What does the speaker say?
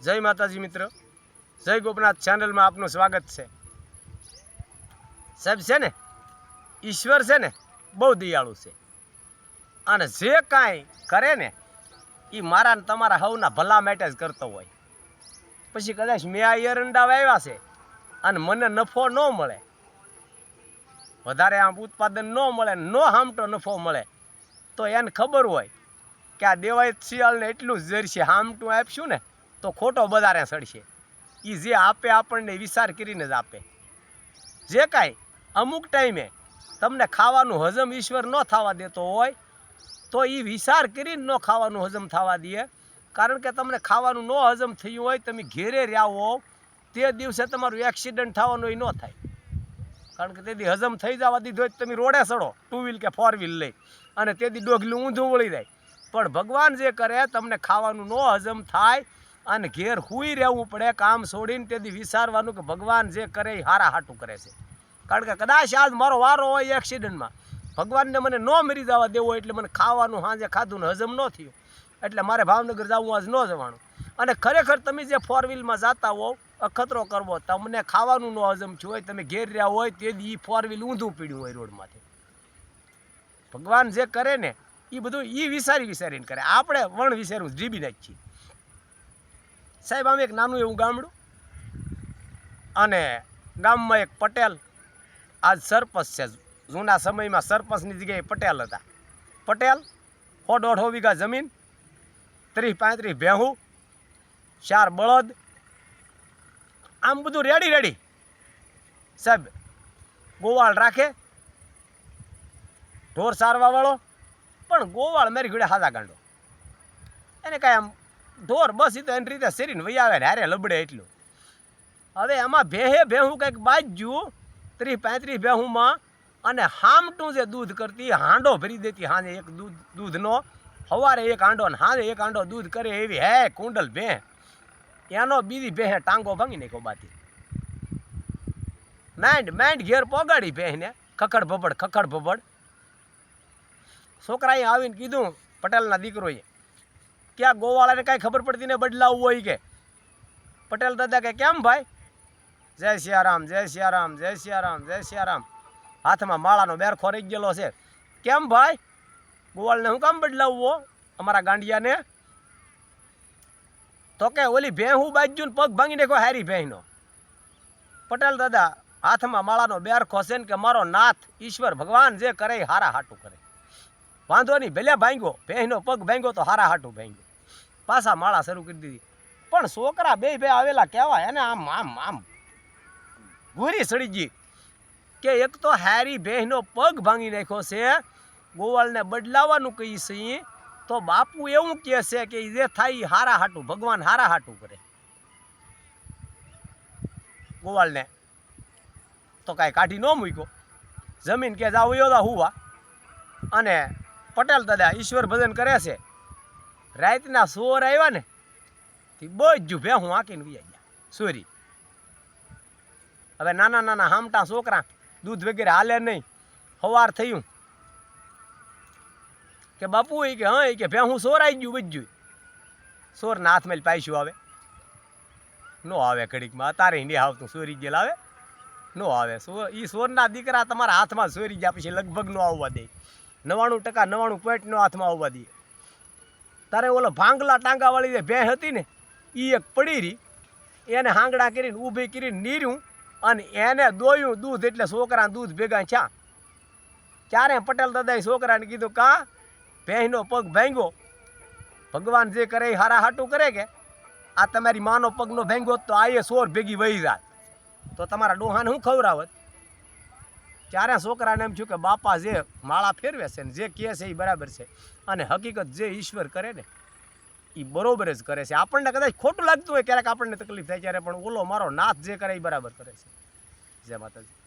જય માતાજી મિત્ર. જય ગોપનાથ ચેનલમાં આપનું સ્વાગત છે. સાહેબ, છે ને? ઈશ્વર છે ને, બહુ દયાળુ છે. અને જે કાંઈ કરે ને એ મારા ને તમારા હવના ભલા માટે જ કરતો હોય. પછી કદાચ મેં આ એરંડા વાવ્યા છે અને મને નફો ન મળે. વધારે આમ ઉત્પાદન ન મળે, ન હામટો નફો મળે, તો એને ખબર હોય કે આ દેવાય શિયાળને એટલું જ જરશે હામટું આપશું ને તો ખોટો બધારે સડશે. એ જે આપે આપણને વિચાર કરીને જ આપે. જે કાંઈ અમુક ટાઈમે તમને ખાવાનું હજમ ઈશ્વર ન થવા દેતો હોય, તો એ વિચાર કરીને ન ખાવાનું હજમ થવા દે. કારણ કે તમને ખાવાનું ન હજમ થયું હોય, તમે ઘેરે રહ્યા હો તે દિવસે તમારું એક્સિડન્ટ થવાનું એ ન થાય. કારણ કે તેથી હજમ થઈ જવા દીધો હોય તમે રોડે સડો ટુ વ્હીલ કે ફોર વ્હીલ લઈ. અને તેથી ડોગલું ઊંધું વળી જાય. પણ ભગવાન જે કરે, તમને ખાવાનું ન હજમ થાય અને ઘેર હુઈ રહેવું પડે, કામ છોડીને તેથી વિચારવાનું કે ભગવાન જે કરે એ હારા હાટું કરે છે. કારણ કે કદાચ આજ મારો વારો હોય એક્સિડન્ટમાં, ભગવાનને મને ન મરી જવા દેવો એટલે મને ખાવાનું સાંજે ખાધું ને હજમ ન થયું. એટલે મારે ભાવનગર જવું આજ ન જવાનું. અને ખરેખર તમે જે ફોર વ્હીલમાં જતા હોવ, અખતરો કરવો, તમને ખાવાનું ન હજમ થયું હોય, તમે ઘેર રહ્યા હોય, તે એ ફોર વ્હીલ ઊંધું પીડ્યું હોય રોડમાંથી. ભગવાન જે કરે ને એ બધું એ વિચારી વિચારીને કરે. આપણે વણ વિચારવું જીબી નાખીએ. સાહેબ, આમ એક નાનું એવું ગામડું અને ગામમાં એક પટેલ આજ સરપંચ છે. જૂના સમયમાં સરપંચની જગ્યાએ પટેલ હતા. પટેલ સો દોઢો વીઘા જમીન, ત્રીસ પાંત્રીસ ભેહું, ચાર બળદ. આમ બધું રેડી રેડી સાહેબ, ગોવાળ રાખે, ઢોર સારવાવાળો પણ ગોવાળ મારી ઘડે હાદા ગાંડો. એને કાંઈ આમ ઢોર બસ એ તો એની રીતે શરીને વહી આવે ને હારે લબડે એટલું. હવે એમાં ભેહે ભેહું કંઈક બાજ્યું, ત્રીસ પાંત્રીસ ભેહુંમાં, અને હામટું જે દૂધ કરતી હાંડો ભરી દેતી, હાંજે એક દૂધ, દૂધનો સવારે એક હાંડો ને હાંજે એક હાંડો દૂધ કરે એવી, હે, કુંડલ ભેં. એનો બીજી ભેહે ટાંગો ભાંગી નાખ્યો બાતી માંડ માંડ ઘેર પોગાડી ભેંને, ખખડ ભબડ ખખડ ભબડ છોકરાએ આવીને કીધું, પટેલના દીકરોએ કે આ ગોવાળાને કાંઈ ખબર પડતી ને બદલાવું હોય કે? પટેલ દાદા કે કેમ ભાઈ? જય સિયારામ જય સિયારામ જય સિયારામ જય સિયારામ. હાથમાં માળાનો બેરખો રહી ગયેલો છે. કેમ ભાઈ? ગોવાળને હું કામ બદલાવવો અમારા ગાંડિયાને? તો કે ઓલી ભેં હું બાજુ ને પગ ભાંગી નાખો હારી ભેહનો પટેલ દાદા, હાથમાં માળાનો બેરખો છે ને કે મારો નાથ ઈશ્વર ભગવાન જે કરે હારા હાટું કરે. વાંધો નહીં, ભલે ભાંગ્યો ભેહનો પગ ભાંગ્યો તો હારા હાટું ભાંગ્યો. પાછા માળા શરૂ કરી દીધી. પણ છોકરા બે બે આવેલા કહેવાય, એને આમ આમ આમ. ભૂરી સડી ગઈ. કે એક તો હારી ભેહનો પગ ભાંગી નાખ્યો છે, ગોવાળને બદલાવાનું કહી છીએ તો બાપુ એવું કહે છે કે જે થાય એ હારા હાટું, ભગવાન હારા હાટું કરે. ગોવાળને તો કાંઈ કાઢી ન મૂક્યો. જમીન કે જાવ યોદા હુવા. અને પટેલ દાદા ઈશ્વર ભજન કરે છે. રાતના સોર આવ્યા ને, તે બધું ભેહું આંકીને બી ગયા. સોરી. હવે નાના નાના હામટા છોકરા, દૂધ વગેરે હાલે નહીં. સવાર થયું. કે બાપુ એ કે, હા એ કે ભેહું સોર આવી ગયું બધું સોરના હાથમાં પાઈશું આવે. નો આવે ઘડીકમાં તારે નહીં આવતું સોરી ગયેલ આવે. નો આવે. સો એ સોરના દીકરા તમારા હાથમાં સોરી ગયા પછી લગભગ નો આવવા દે. નવાણું ટકા નવાણું પોઈન્ટ નો હાથમાં આવવા દે. તારે ઓલો ભાંગલા ટાંગાવાળી જે ભેં હતી ને એ એક પડી રહી એને હાંગડા કરીને ઊભી કરીને નીર્યું અને એને દોયું દૂધ એટલે છોકરાને દૂધ ભેગા છા ત્યારે પટેલ દાદાએ છોકરાને કીધું, કા ભેંનો પગ ભાંગ્યો? ભગવાન જે કરે એ હારા હાટું કરે કે? આ તમારી માનો પગનો ભાંગ્યો તો આ એ સોર ભેગી વહી જાય. તો તમારા ડોહાને શું ખવડાવત? ત્યારે છોકરાને એમ થયું કે બાપા જે માળા ફેરવે છે ને જે કહે છે એ બરાબર છે. અને હકીકત જે ઈશ્વર કરે ને એ બરોબર જ કરે છે. આપણને કદાચ ખોટું લાગતું હોય, ક્યારેક આપણને તકલીફ થાય ત્યારે પણ ઓલો મારો નાથ જે કરે એ બરાબર કરે છે. જય માતાજી.